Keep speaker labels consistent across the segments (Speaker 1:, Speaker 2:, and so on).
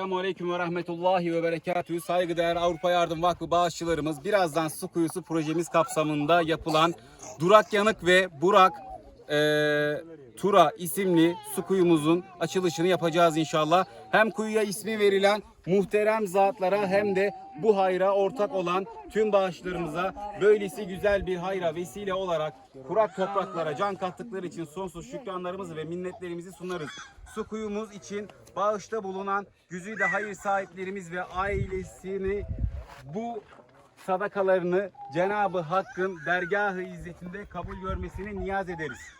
Speaker 1: Esselamu Aleyküm ve Rahmetullahi ve Berekatühü. Saygıdeğer Avrupa Yardım Vakfı bağışçılarımız birazdan su kuyusu projemiz kapsamında yapılan Durak Yanık ve Burak eee, Tura isimli su kuyumuzun açılışını yapacağız inşallah. Hem kuyuya ismi verilen muhterem zatlara hem de bu hayra ortak olan tüm bağışlarımıza böylesi güzel bir hayra vesile olarak kurak topraklara can kattıkları için sonsuz şükranlarımızı ve minnetlerimizi sunarız. Su kuyumuz için bağışta bulunan güzide hayır sahiplerimiz ve ailesini bu sadakalarını Cenabı Hakk'ın dergahı izzetinde kabul görmesini niyaz ederiz.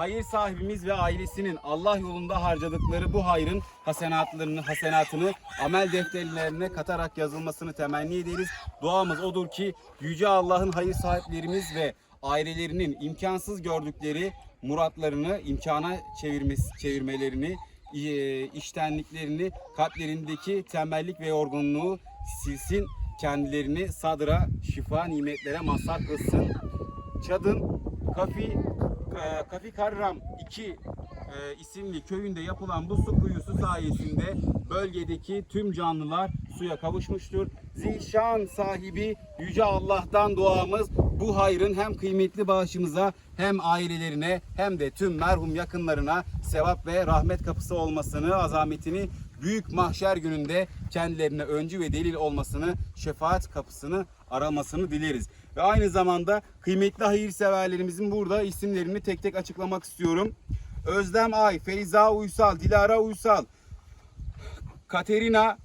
Speaker 1: Hayır sahibimiz ve ailesinin Allah yolunda harcadıkları bu hayrın hasenatlarını, hasenatını amel defterlerine katarak yazılmasını temenni ederiz. Duamız odur ki Yüce Allah'ın hayır sahiplerimiz ve ailelerinin imkansız gördükleri muratlarını imkana çevirmesi, çevirmelerini, e, iştenliklerini, kalplerindeki tembellik ve yorgunluğu silsin, kendilerini sadra, şifa, nimetlere mazhar kılsın. Çadın Kafi e, Kafi Karram 2 e, isimli köyünde yapılan bu su kuyusu sayesinde bölgedeki tüm canlılar suya kavuşmuştur. Zişan sahibi Yüce Allah'tan duamız bu hayrın hem kıymetli bağışımıza hem ailelerine hem de tüm merhum yakınlarına sevap ve rahmet kapısı olmasını, azametini büyük mahşer gününde kendilerine öncü ve delil olmasını, şefaat kapısını aramasını dileriz. Ve aynı zamanda kıymetli hayırseverlerimizin burada isimlerini tek tek açıklamak istiyorum. Özlem Ay, Feyza Uysal, Dilara Uysal, Katerina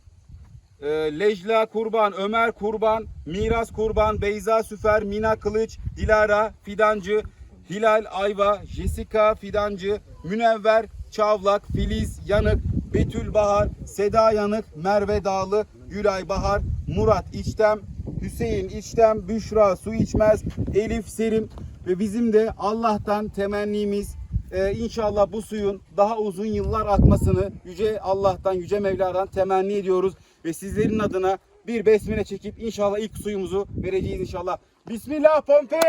Speaker 1: e, Lejla Kurban, Ömer Kurban, Miras Kurban, Beyza Süfer, Mina Kılıç, Dilara Fidancı, Hilal Ayva, Jessica Fidancı, Münevver Çavlak, Filiz Yanık, Betül Bahar, Seda Yanık, Merve Dağlı, Gülay Bahar, Murat İçtem, Hüseyin İçtem, Büşra Su İçmez, Elif Serim ve bizim de Allah'tan temennimiz ee, inşallah bu suyun daha uzun yıllar akmasını Yüce Allah'tan, Yüce Mevla'dan temenni ediyoruz. Ve sizlerin adına bir besmele çekip inşallah ilk suyumuzu vereceğiz inşallah. Bismillah Pompei!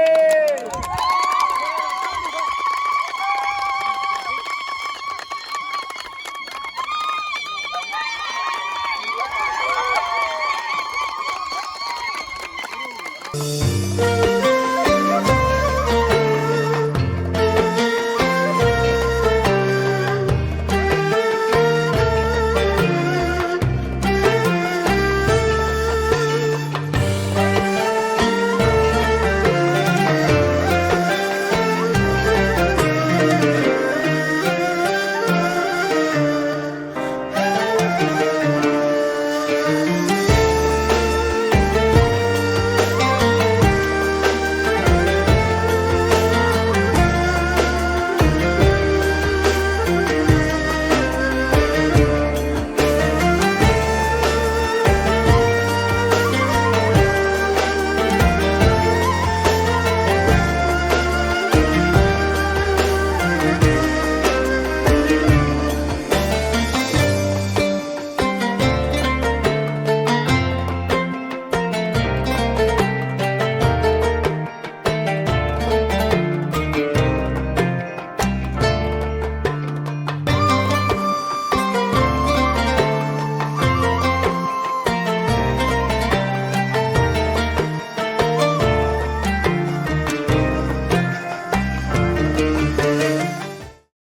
Speaker 1: Thank you.